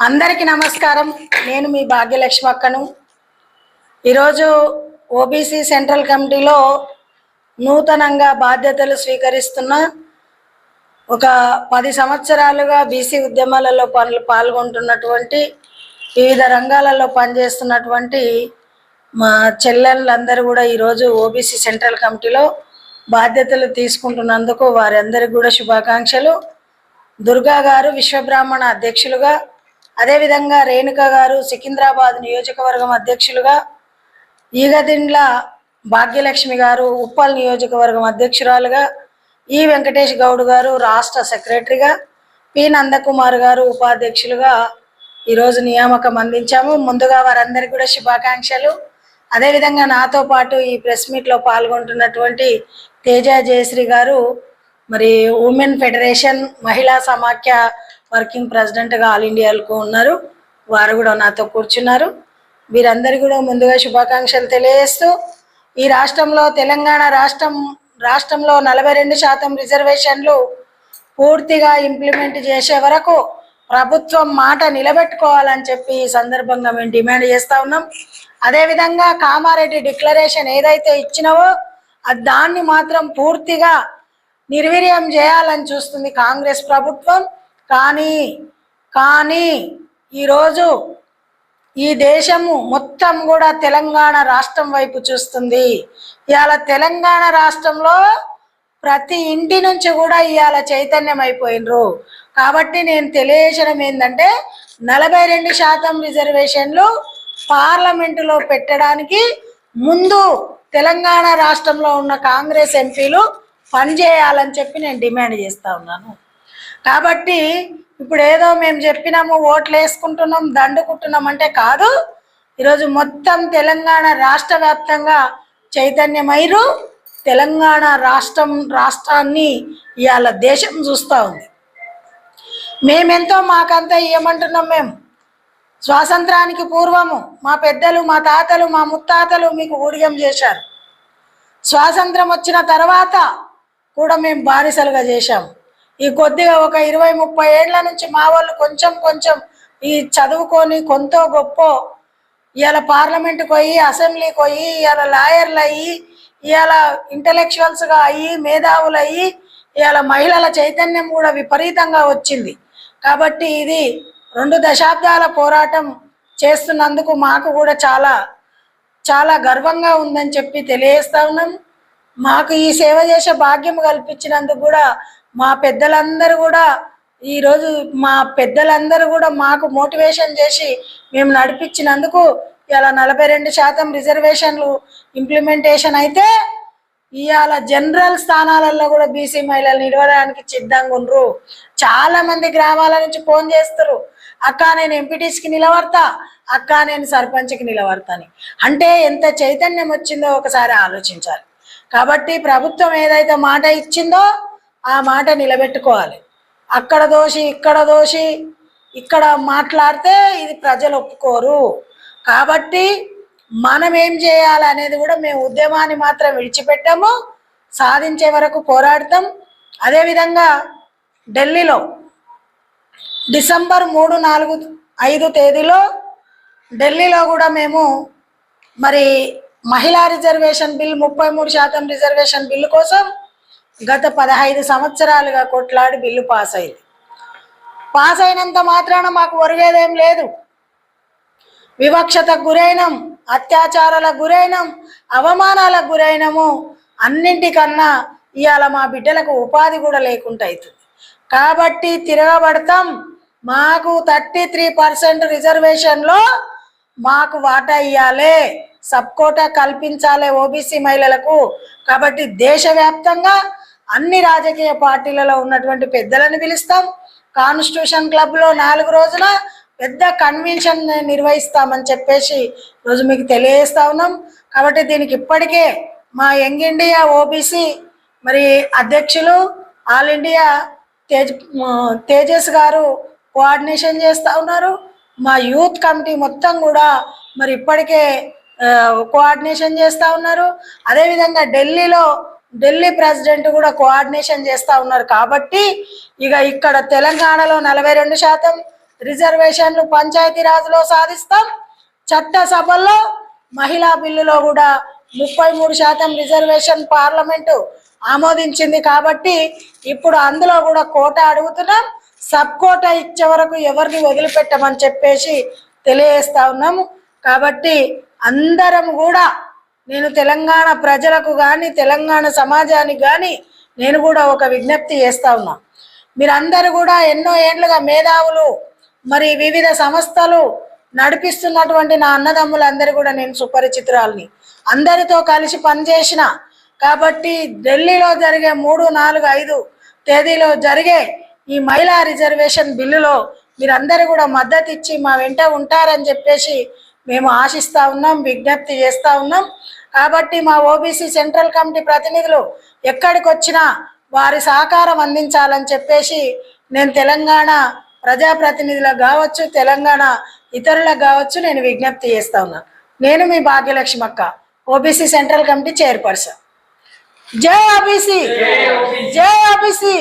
అందరికీ నమస్కారం. నేను మీ భాగ్యలక్ష్మి అక్కను. ఈరోజు ఓబీసీ సెంట్రల్ కమిటీలో నూతనంగా బాధ్యతలు స్వీకరిస్తున్న ఒక పది సంవత్సరాలుగా బీసీ ఉద్యమాలలో పనులు పాల్గొంటున్నటువంటి వివిధ రంగాలలో పనిచేస్తున్నటువంటి మా చెల్లెళ్ళందరూ కూడా ఈరోజు ఓబీసీ సెంట్రల్ కమిటీలో బాధ్యతలు తీసుకుంటున్నందుకు వారందరికీ కూడా శుభాకాంక్షలు. దుర్గా గారు విశ్వబ్రాహ్మణ అధ్యక్షులుగా అదేవిధంగా రేణుక గారు సికింద్రాబాద్ నియోజకవర్గం అధ్యక్షులుగా ఈగదిండ్ల భాగ్యలక్ష్మి గారు ఉప్పల్ నియోజకవర్గం అధ్యక్షురాలుగా ఈ వెంకటేష్ గౌడ్ గారు రాష్ట్ర సెక్రటరీగా పి నందకుమార్ గారు ఉపాధ్యక్షులుగా ఈరోజు నియామకం అందించాము. ముందుగా వారందరికీ కూడా శుభాకాంక్షలు. అదేవిధంగా నాతో పాటు ఈ ప్రెస్ మీట్లో పాల్గొంటున్నటువంటి తేజ జయశ్రీ గారు మరి ఉమెన్ ఫెడరేషన్ మహిళా సమాఖ్య వర్కింగ్ ప్రెసిడెంట్గా ఆల్ ఇండియాలకు ఉన్నారు. వారు కూడా నాతో కూర్చున్నారు. వీరందరికీ కూడా ముందుగా శుభాకాంక్షలు తెలియజేస్తూ ఈ రాష్ట్రంలో తెలంగాణ రాష్ట్రం రాష్ట్రంలో నలభై రెండు శాతం రిజర్వేషన్లు పూర్తిగా ఇంప్లిమెంట్ చేసే వరకు ప్రభుత్వం మాట నిలబెట్టుకోవాలని చెప్పి ఈ సందర్భంగా మేము డిమాండ్ చేస్తా ఉన్నాం. అదేవిధంగా కామారెడ్డి డిక్లరేషన్ ఏదైతే ఇచ్చినావో అది దాన్ని మాత్రం పూర్తిగా నిర్వీర్యం చేయాలని చూస్తుంది కాంగ్రెస్ ప్రభుత్వం. కానీ కానీ ఈరోజు ఈ దేశము మొత్తం కూడా తెలంగాణ రాష్ట్రం వైపు చూస్తుంది. ఇవాళ తెలంగాణ రాష్ట్రంలో ప్రతి ఇంటి నుంచి కూడా ఇవాళ చైతన్యం అయిపోయినరు కాబట్టి నేను తెలియజేయడం ఏంటంటే నలభై రెండు శాతం రిజర్వేషన్లు పార్లమెంటులో పెట్టడానికి ముందు తెలంగాణ రాష్ట్రంలో ఉన్న కాంగ్రెస్ ఎంపీలు పనిచేయాలని చెప్పి నేను డిమాండ్ చేస్తా ఉన్నాను. కాబట్టి ఇప్పుడు ఏదో మేము చెప్పినాము ఓట్లు వేసుకుంటున్నాం దండుకుంటున్నాం అంటే కాదు. ఈరోజు మొత్తం తెలంగాణ రాష్ట్ర వ్యాప్తంగా చైతన్యమైరు తెలంగాణ రాష్ట్రం రాష్ట్రాన్ని ఇవాళ దేశం చూస్తూ ఉంది. మేమెంతో మాకంతా ఇవ్వమంటున్నాం మేము స్వాతంత్రానికి పూర్వము మా పెద్దలు మా తాతలు మా ముత్తాతలు మీకు ఊడిగం చేశారు. స్వాతంత్రం వచ్చిన తర్వాత కూడా మేము బానిసలుగా చేశాము ఈ కొద్దిగా ఒక ఇరవై ముప్పై ఏళ్ళ నుంచి మా వాళ్ళు కొంచెం కొంచెం ఈ చదువుకొని కొంత గొప్ప ఇవాళ పార్లమెంట్కి పోయి అసెంబ్లీకి పోయి ఇవాళ లాయర్లు అయ్యి ఇవాళ ఇంటలెక్చువల్స్గా అయ్యి మేధావులు అయ్యి ఇవాళ మహిళల చైతన్యం కూడా విపరీతంగా వచ్చింది. కాబట్టి ఇది రెండు దశాబ్దాల పోరాటం చేస్తున్నందుకు మాకు కూడా చాలా చాలా గర్వంగా ఉందని చెప్పి తెలియజేస్తా ఉన్నాం. మాకు ఈ సేవ చేసే భాగ్యం కల్పించినందుకు కూడా మా పెద్దలందరూ కూడా ఈరోజు మా పెద్దలందరూ కూడా మాకు మోటివేషన్ చేసి మేము నడిపించినందుకు ఇలా నలభై రెండు శాతం రిజర్వేషన్లు ఇంప్లిమెంటేషన్ అయితే ఇవాళ జనరల్ స్థానాలలో కూడా బీసీ మహిళలు నిలవడానికి సిద్ధంగా ఉండరు. చాలా మంది గ్రామాల నుంచి ఫోన్ చేస్తారు. అక్క నేను ఎంపీటీస్కి నిలబడతా. అక్క నేను సర్పంచ్కి నిలబడతాని అంటే ఎంత చైతన్యం వచ్చిందో ఒకసారి ఆలోచించాలి. కాబట్టి ప్రభుత్వం ఏదైతే మాట ఇచ్చిందో ఆ మాట నిలబెట్టుకోవాలి. అక్కడ దోషి ఇక్కడ దోషి ఇక్కడ మాట్లాడితే ఇది ప్రజలు ఒప్పుకోరు. కాబట్టి మనం ఏం చేయాలి అనేది కూడా మేము ఉద్యమాన్ని మాత్రం విడిచిపెట్టాము సాధించే వరకు పోరాడతాం. అదేవిధంగా ఢిల్లీలో డిసెంబర్ మూడు నాలుగు ఐదు తేదీలో ఢిల్లీలో కూడా మేము మరి మహిళా రిజర్వేషన్ బిల్ ముప్పై మూడు శాతం రిజర్వేషన్ బిల్లు కోసం గత పదహైదు సంవత్సరాలుగా కొట్లాడి బిల్లు పాస్ అయింది. పాస్ అయినంత మాత్రాన మాకు ఒరిగేదేం లేదు. వివక్షతకు గురైనం అత్యాచారాలకు గురైనం అవమానాలకు గురైనము అన్నింటికన్నా ఇవాళ మా బిడ్డలకు ఉపాధి కూడా లేకుండా అవుతుంది కాబట్టి తిరగబడతాం. మాకు థర్టీ త్రీ పర్సెంట్ రిజర్వేషన్లో మాకు వాటా ఇవ్వాలి సబ్కోటా కల్పించాలి ఓబీసీ మహిళలకు. కాబట్టి దేశవ్యాప్తంగా అన్ని రాజకీయ పార్టీలలో ఉన్నటువంటి పెద్దలను పిలుస్తాం. కాన్స్టిట్యూషన్ క్లబ్లో నాలుగు రోజుల పెద్ద కన్వెన్షన్ నిర్వహిస్తామని చెప్పేసి రోజు మీకు తెలియజేస్తా ఉన్నాం. కాబట్టి దీనికి ఇప్పటికే మా యంగ్ ఇండియా ఓబీసీ మరి అధ్యక్షులు ఆల్ ఇండియా తేజ్ తేజస్ గారు కోఆర్డినేషన్ చేస్తూ ఉన్నారు. మా యూత్ కమిటీ మొత్తం కూడా మరి ఇప్పటికే కోఆర్డినేషన్ చేస్తూ ఉన్నారు. అదేవిధంగా ఢిల్లీలో ఢిల్లీ ప్రెసిడెంట్ కూడా కోఆర్డినేషన్ చేస్తూ ఉన్నారు కాబట్టి ఇక ఇక్కడ తెలంగాణలో నలభై రెండు శాతం రిజర్వేషన్లు పంచాయతీ రాజులో సాధిస్తాం. చట్టసభల్లో మహిళా బిల్లులో కూడా ముప్పై మూడు శాతం రిజర్వేషన్ పార్లమెంటు ఆమోదించింది కాబట్టి ఇప్పుడు అందులో కూడా కోట అడుగుతున్నాం. సబ్ కోట ఇచ్చే వరకు ఎవరిని వదిలిపెట్టమని చెప్పేసి తెలియజేస్తా ఉన్నాము. కాబట్టి అందరం కూడా నేను తెలంగాణ ప్రజలకు కానీ తెలంగాణ సమాజానికి కానీ నేను కూడా ఒక విజ్ఞప్తి చేస్తా ఉన్నా. మీరందరూ కూడా ఎన్నో ఏండ్లుగా మేధావులు మరి వివిధ సంస్థలు నడిపిస్తున్నటువంటి నా అన్నదమ్ములందరూ కూడా నేను సుపరిచితురాల్ని. అందరితో కలిసి పనిచేసిన కాబట్టి ఢిల్లీలో జరిగే మూడు నాలుగు ఐదు తేదీలో జరిగే ఈ మహిళా రిజర్వేషన్ బిల్లులో మీరందరూ కూడా మద్దతు ఇచ్చి మా వెంట ఉంటారని చెప్పేసి మేము ఆశిస్తా ఉన్నాం విజ్ఞప్తి చేస్తూ ఉన్నాం. కాబట్టి మా ఓబీసీ సెంట్రల్ కమిటీ ప్రతినిధులు ఎక్కడికి వచ్చినా వారి సహకారం అందించాలని చెప్పేసి నేను తెలంగాణ ప్రజాప్రతినిధులకు కావచ్చు తెలంగాణ ఇతరులకు కావచ్చు నేను విజ్ఞప్తి చేస్తా ఉన్నాను నేను మీ భాగ్యలక్ష్మక్క ఓబీసీ సెంట్రల్ కమిటీ చైర్పర్సన్. జై ఓబీసీ! జై ఓబీసీ!